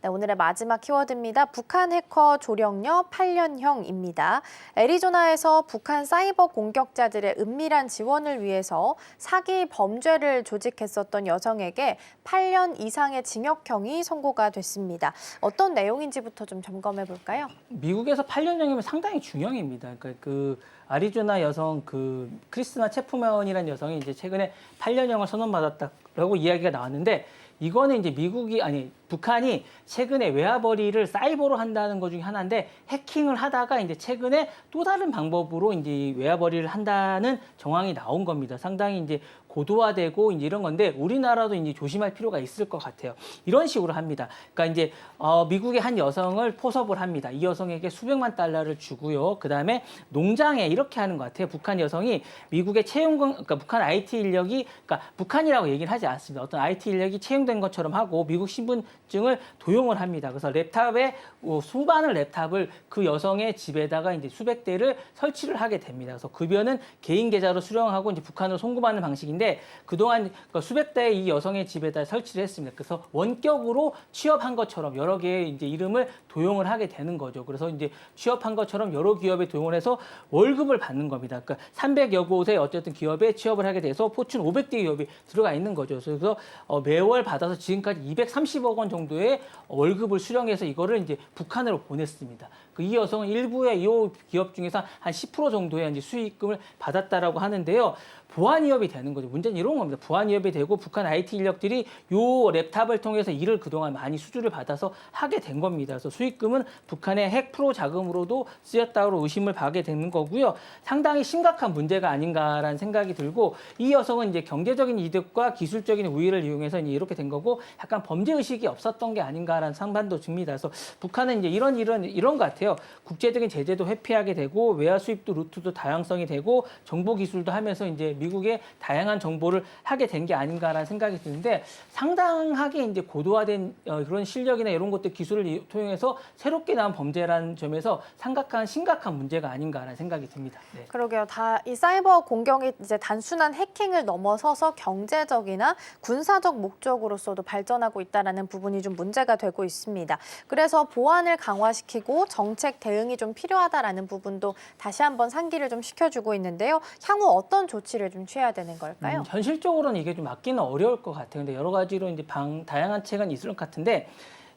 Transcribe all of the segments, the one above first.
네, 오늘의 마지막 키워드입니다. 북한 해커 조력녀 8년형입니다. 애리조나에서 북한 사이버 공격자들의 은밀한 지원을 위해서 사기 범죄를 조직했었던 여성에게 8년 이상의 징역형이 선고가 됐습니다. 어떤 내용인지부터 좀 점검해 볼까요? 미국에서 8년형이면 상당히 중형입니다. 그러니까 그 아리조나 여성 그 크리스나 체프먼이라는 여성이 이제 최근에 8년형을 선언받았다라고 이야기가 나왔는데 이거는 이제 미국이 아니 북한이 최근에 외화벌이를 사이버로 한다는 것 중에 하나인데 해킹을 하다가 이제 최근에 또 다른 방법으로 이제 외화벌이를 한다는 정황이 나온 겁니다. 상당히 이제 고도화되고 이제 이런 건데 우리나라도 이제 조심할 필요가 있을 것 같아요. 이런 식으로 합니다. 그러니까 이제 어, 미국의 한 여성을 포섭을 합니다. 이 여성에게 수백만 달러를 주고요. 그 다음에 농장에 이렇게 하는 것 같아요. 북한 여성이 미국의 채용, 그러니까 북한 IT 인력이, 그러니까 북한이라고 얘기를 하지 않습니다. 어떤 IT 인력이 채용된 것처럼 하고 미국 신분 증을 도용을 합니다. 그래서 랩탑에 어, 수많은 랩탑을 그 여성의 집에다가 이제 수백 대를 설치를 하게 됩니다. 그래서 급여는 개인 계좌로 수령하고 이제 북한으로 송금하는 방식인데 그동안 그 수백 대의 이 여성의 집에다 설치를 했습니다. 그래서 원격으로 취업한 것처럼 여러 개의 이제 이름을 도용을 하게 되는 거죠. 그래서 이제 취업한 것처럼 여러 기업에 도용을 해서 월급을 받는 겁니다. 그러니까 300여 곳의 어쨌든 기업에 취업을 하게 돼서 포춘 500대 기업이 들어가 있는 거죠. 그래서 어, 매월 받아서 지금까지 230억 원 정도의 월급을 수령해서 이거를 이제 북한으로 보냈습니다. 그 이 여성은 일부의 이 기업 중에서 한 10% 정도의 이제 수익금을 받았다라고 하는데요. 보안위협이 되는 거죠. 문제는 이런 겁니다. 보안위협이 되고 북한 IT 인력들이 요 랩탑을 통해서 일을 그동안 많이 수주를 받아서 하게 된 겁니다. 그래서 수익금은 북한의 핵 프로 자금으로도 쓰였다고 의심을 받게 되는 거고요. 상당히 심각한 문제가 아닌가라는 생각이 들고 이 여성은 이제 경제적인 이득과 기술적인 우위를 이용해서 이렇게 된 거고 약간 범죄 의식이 없 었던 게 아닌가라는 상반도 줍니다. 그래서 북한은 이제 이런 이런 이런 것 같아요. 국제적인 제재도 회피하게 되고 외화 수입도 루트도 다양성이 되고 정보 기술도 하면서 이제 미국의 다양한 정보를 하게 된 게 아닌가라는 생각이 드는데 상당하게 이제 고도화된 어, 그런 실력이나 이런 것들 기술을 이- 통해서 새롭게 나온 범죄라는 점에서 심각한 심각한 문제가 아닌가라는 생각이 듭니다. 네. 그러게요. 다 이 사이버 공격이 이제 단순한 해킹을 넘어서서 경제적이나 군사적 목적으로서도 발전하고 있다라는 부분 이 좀 문제가 되고 있습니다. 그래서 보안을 강화시키고 정책 대응이 좀 필요하다라는 부분도 다시 한번 상기를 좀 시켜주고 있는데요. 향후 어떤 조치를 좀 취해야 되는 걸까요? 음, 현실적으로는 이게 좀 막기는 어려울 것 같아요. 근데 여러 가지로 이제 방, 다양한 책은 있을 것 같은데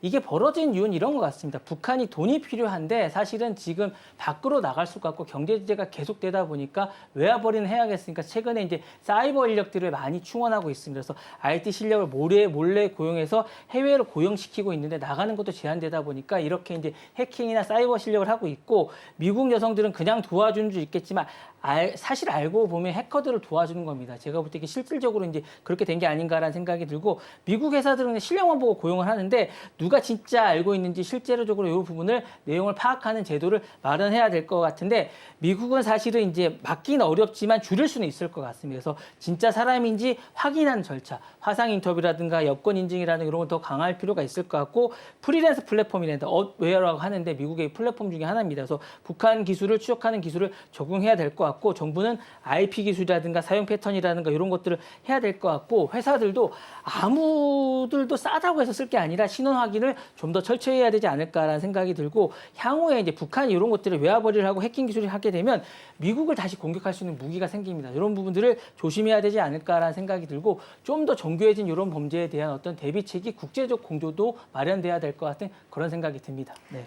이게 벌어진 이유는 이런 것 같습니다. 북한이 돈이 필요한데 사실은 지금 밖으로 나갈 수가 없고 경제 제재가 계속되다 보니까 외화벌이는 해야겠으니까 최근에 이제 사이버 인력들을 많이 충원하고 있습니다. 그래서 IT 실력을 몰래 몰래 고용해서 해외로 고용시키고 있는데 나가는 것도 제한되다 보니까 이렇게 이제 해킹이나 사이버 실력을 하고 있고 미국 여성들은 그냥 도와주는 줄 있겠지만 알, 사실 알고 보면 해커들을 도와주는 겁니다. 제가 볼때 이게 실질적으로 이제 그렇게 된 게 아닌가라는 생각이 들고 미국 회사들은 실력만 보고 고용을 하는데 누가 진짜 알고 있는지 실제로적으로 이 부분을 내용을 파악하는 제도를 마련해야 될 것 같은데 미국은 사실은 이제 막기는 어렵지만 줄일 수는 있을 것 같습니다. 그래서 진짜 사람인지 확인하는 절차, 화상 인터뷰라든가 여권 인증이라는 이런 걸 더 강할 필요가 있을 것 같고 프리랜서 플랫폼이라는 업웨어라고 하는데 미국의 플랫폼 중에 하나입니다. 그래서 북한 기술을 추적하는 기술을 적용해야 될 것 같고 정부는 IP 기술이라든가 사용 패턴이라든가 이런 것들을 해야 될 것 같고 회사들도 아무들도 싸다고 해서 쓸 게 아니라 신원 확인 을좀더 철저히 해야 되지 않을까라는 생각이 들고 향후에 이제 북한이 이런 것들을 외화벌이를 하고 해킹 기술을 하게 되면 미국을 다시 공격할 수 있는 무기가 생깁니다. 이런 부분들을 조심해야 되지 않을까라는 생각이 들고 좀 더 정교해진 이런 범죄에 대한 어떤 대비책이 국제적 공조도 마련돼야 될 것 같은 그런 생각이 듭니다. 네.